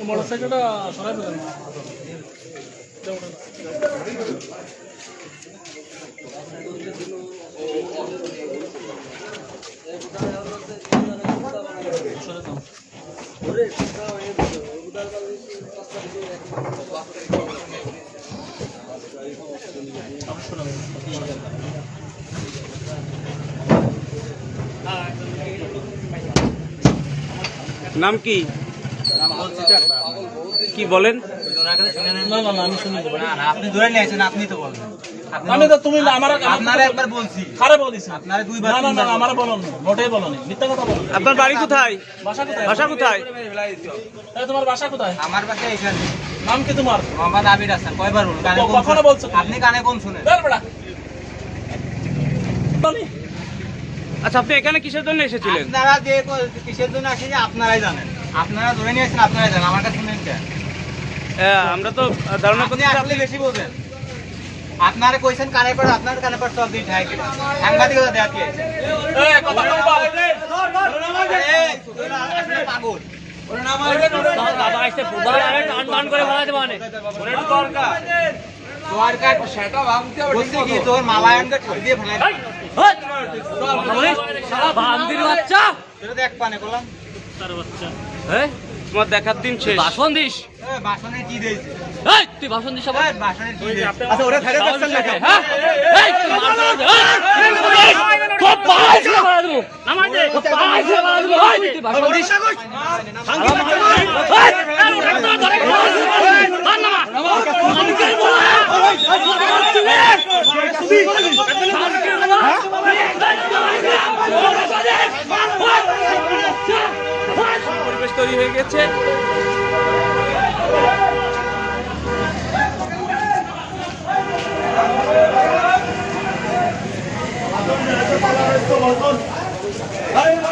মোটরসাইকেলটা সরাই দেবেন নাম কি কি বলেন না না না কি? কি দেবো আপনি ধরে নিয়েছেন আপনি তো বলবেন। আমি তো তুমি আমার আপনারা একবার বলছি। খারে বলিস আপনারা দুইবার না না না আমার বলো মোটেই বলো মিথ্যা কথা বলো আপনার বাড়ি কোথায়? বাসা কোথায়? বাসা কোথায়? তোমার বাসা কোথায়? আমার পাশে এখানে। নাম কি তোমার? মোহাম্মদ আবির হাসান কয়বার বলুন? কানে কখনো বলছো আপনি কানে কম শুনেন? বের বেড়া। বলি। আচ্ছা আপনি এখানে কিসের জন্য এসেছিলেন? আপনারা যে কিসের জন্য আসেন আপনারাই জানেন। আপনারা ধরে নিয়েছেন আপনারাই জানেন। আমার কাছে শুনেন কেন? আমরা তো ধারণা আপনি বেশি বলবেন। আপনারা কইছেন কানে পর আপনার কানে পর সব দিন ঠাই কিনা। কি তোর মালায়নকে দিয়ে তোরা দেখ পানে করলাম। হ্যাঁ তোমার দেখার দিন শেষ ভাষণ দিস এ, বাসনে কি দিয়েছে এই, তুই ভাষণ দিস আবার বাসনে কি দিয়েছে আচ্ছা ওরা ছেড়ে সাহস থাকে, হ্যাঁ? এই, তুই এই, খুব পায়ে ছেড়ে মারা দেবো। খুব পায়ে ছেড়ে মারা দেবো। তুই ভাষণ দিস? তৈরি হয়ে গেছে Hayır,